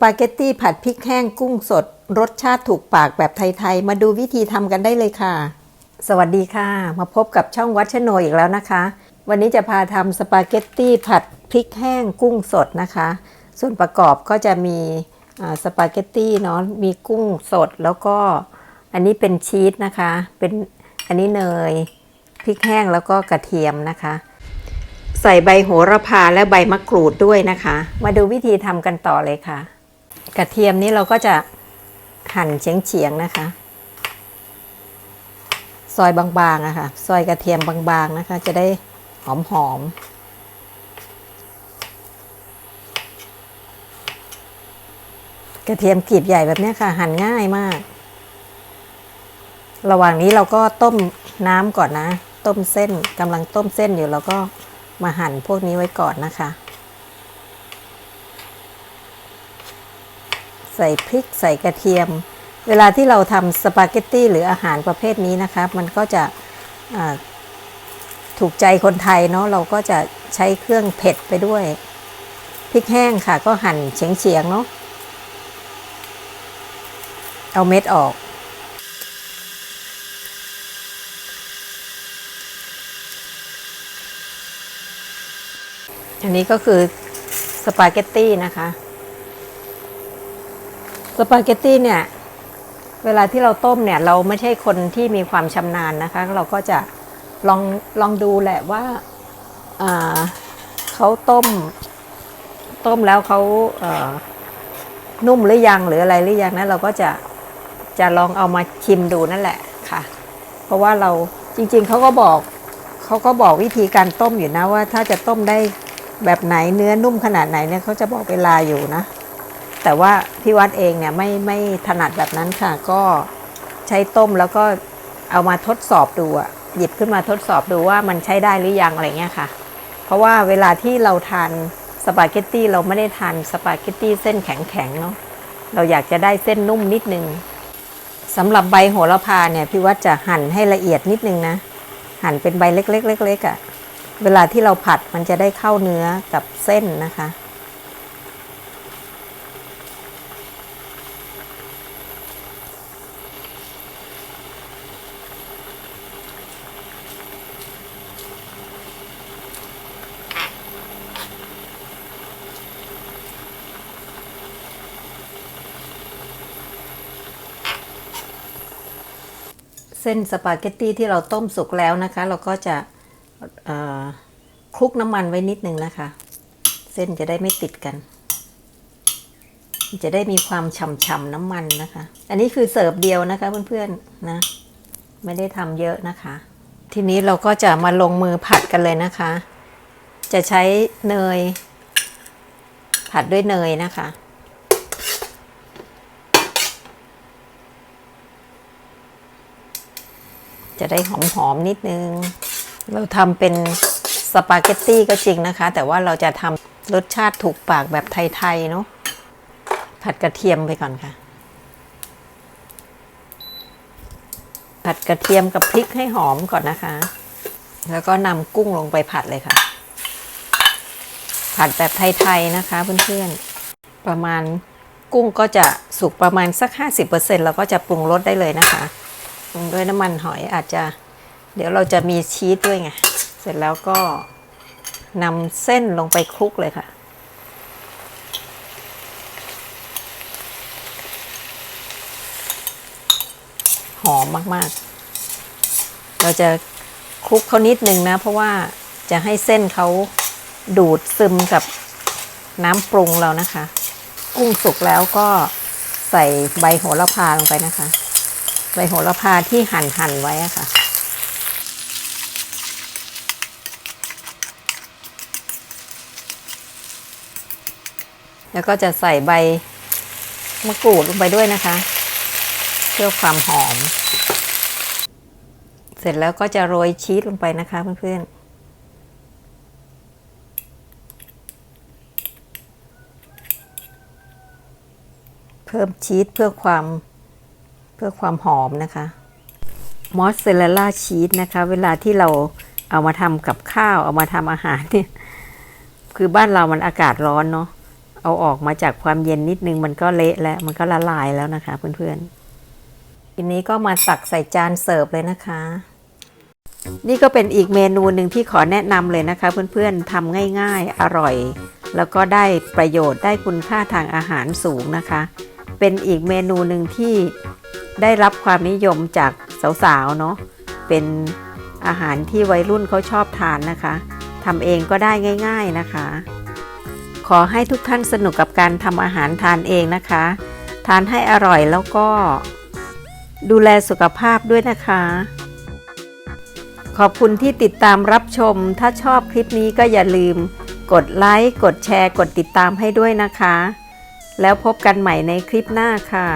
ปาเกตตี้ผัดพริกแห้งกุ้งสด รสชาติถูกปากแบบไทย ๆ มาดูวิธีทำกันได้เลยค่ะ สวัสดีค่ะ มาพบกับช่องวัชโนอีกแล้วนะคะ วันนี้จะพาทำสปาเกตตี้ผัดพริกแห้งกุ้งสดนะคะ ส่วนประกอบก็จะมีสปาเกตตี้เนาะมีกุ้งสดแล้วก็อันนี้เป็นชีสนะคะ เป็นอันนี้เนยพริกแห้งแล้วก็กระเทียมนะคะ ใส่ใบโหระพาและใบมะกรูดด้วยนะคะ มาดูวิธีทำกันต่อเลยค่ะ กระเทียมนี้เราก็จะหั่นเฉียงๆนะคะ ซอยบางๆอะค่ะ ซอยกระเทียมบางๆนะคะ จะได้หอมๆกระเทียมกลีบใหญ่แบบนี้ค่ะ หั่นง่ายมาก ระหว่างนี้เราก็ต้มน้ำก่อนนะ ต้มเส้นกำลังต้มเส้นอยู่เราก็มาหั่นพวกนี้ไว้ก่อนนะคะ ใส่พริกใส่กระเทียม เวลาที่เราทำสปาเกตตี้หรืออาหารประเภทนี้นะคะ มันก็จะถูกใจคนไทยเนาะเราก็จะใช้เครื่องเผ็ดไปด้วยพริกแห้งค่ะ ก็หั่นเฉียงๆเนาะเอาเม็ดออกอันนี้ก็คือสปาเกตตี้นะคะ สปาเกตตี้เนี่ย เวลาที่เราต้มเนี่ย เราไม่ใช่คนที่มีความชำนาญนะคะ เราก็จะลองลองดูแหละว่าเขาต้ม ต้มแล้วเขาเอ่อนุ่มหรือยังหรืออะไรหรือยังนะเราก็จะจะลองเอามาชิมดูนั่นแหละค่ะ เพราะว่าเราจริงๆเขาก็บอกเขาก็บอกวิธีการต้มอยู่นะว่าถ้าจะต้มได้แบบไหนเนื้อนุ่มขนาดไหนเนี่ยเขาจะบอกเวลาอยู่นะ แต่ว่าพี่วัดเองเนี่ยไม่ไม่ถนัดแบบนั้นค่ะ ก็ใช้ต้มแล้วก็เอามาทดสอบดูอะหยิบขึ้นมาทดสอบดูว่ามันใช้ได้หรือยังอะไรเงี้ยค่ะ เพราะว่าเวลาที่เราทานสปาเกตตี้เราไม่ได้ทานสปาเกตตี้เส้นแข็งๆเนาะเราอยากจะได้เส้นนุ่มนิดนึงสำหรับใบโหระพาเนี่ยพี่วัดจะหั่นให้ละเอียดนิดนึงนะ หั่นเป็นใบเล็กๆเล็กๆอะ่ะเวลาที่เราผัดมันจะได้เข้าเนื้อกับเส้นนะคะ ส้นสปาเกตตี้ที่เราต้มสุกแล้วนะคะ เราก็จะคลุกน้ำมันไว้นิดนึงนะคะ เส้นจะได้ไม่ติดกัน จะได้มีความฉ่ำๆน้ำมันนะคะ อันนี้คือเสิร์ฟเดียวนะคะเพื่อนๆนะ ไม่ได้ทำเยอะนะคะ ทีนี้เราก็จะมาลงมือผัดกันเลยนะคะ จะใช้เนย ผัดด้วยเนยนะคะ จะได้หอมๆนิดนึง เราทำเป็นสปาเกตตี้ก็จริงนะคะ แต่ว่าเราจะทำรสชาติถูกปากแบบไทยๆเนาะผัดกระเทียมไปก่อนค่ะ ผัดกระเทียมกับพริกให้หอมก่อนนะคะ แล้วก็นำกุ้งลงไปผัดเลยค่ะ ผัดแบบไทยๆนะคะเพื่อนๆประมาณกุ้งก็จะสุกประมาณสัก 50%เราก็จะปรุงรสได้เลยนะคะ งด้วยน้ำมันหอยอาจจะ เดี๋ยวเราจะมีชีสด้วยไง เสร็จแล้วก็นำเส้นลงไปคลุกเลยค่ะหอมมากๆ เราจะคลุกเขานิดนึงนะ เพราะว่าจะให้เส้นเขาดูดซึมกับน้ำปรุงเรานะคะ กุ้งสุกแล้วก็ใส่ใบโหระพาลงไปนะคะ ใบโหระพาที่หั่นหั่นไว้ค่ะ แล้วก็จะใส่ใบมะกรูดลงไปด้วยนะคะ เพื่อความหอม เสร็จแล้วก็จะโรยชีสลงไปนะคะเพื่อนๆเพิ่มชีสเพื่อความ เพื่อความหอมนะคะมอสซาเรลล่าชีสนะคะ เวลาที่เราเอามาทำกับข้าว เอามาทำอาหารเนี่ย คือบ้านเรามันอากาศร้อนเนาะเอาออกมาจากความเย็นนิดนึงมันก็เละแล้ว มันก็ละลายแล้วนะคะ เพื่อนๆทีนี้ก็มาตักใส่จานเสิร์ฟเลยนะคะ นี่ก็เป็นอีกเมนูหนึ่งที่ขอแนะนำเลยนะคะ เพื่อนๆทำง่าย ๆ อร่อย แล้วก็ได้ประโยชน์ได้คุณค่าทางอาหารสูงนะคะ เป็นอีกเมนูหนึ่งที่ได้รับความนิยมจากสาวๆเนาะเป็นอาหารที่วัยรุ่นเขาชอบทานนะคะทำเองก็ได้ง่าย ๆนะคะ ขอให้ทุกท่านสนุกกับการทำอาหารทานเองนะคะ ทานให้อร่อยแล้วก็ดูแลสุขภาพด้วยนะคะ ขอบคุณที่ติดตามรับชม ถ้าชอบคลิปนี้ก็อย่าลืม กดไลค์ กดแชร์ กดติดตามให้ด้วยนะคะ แล้วพบกันใหม่ในคลิปหน้าค่ะ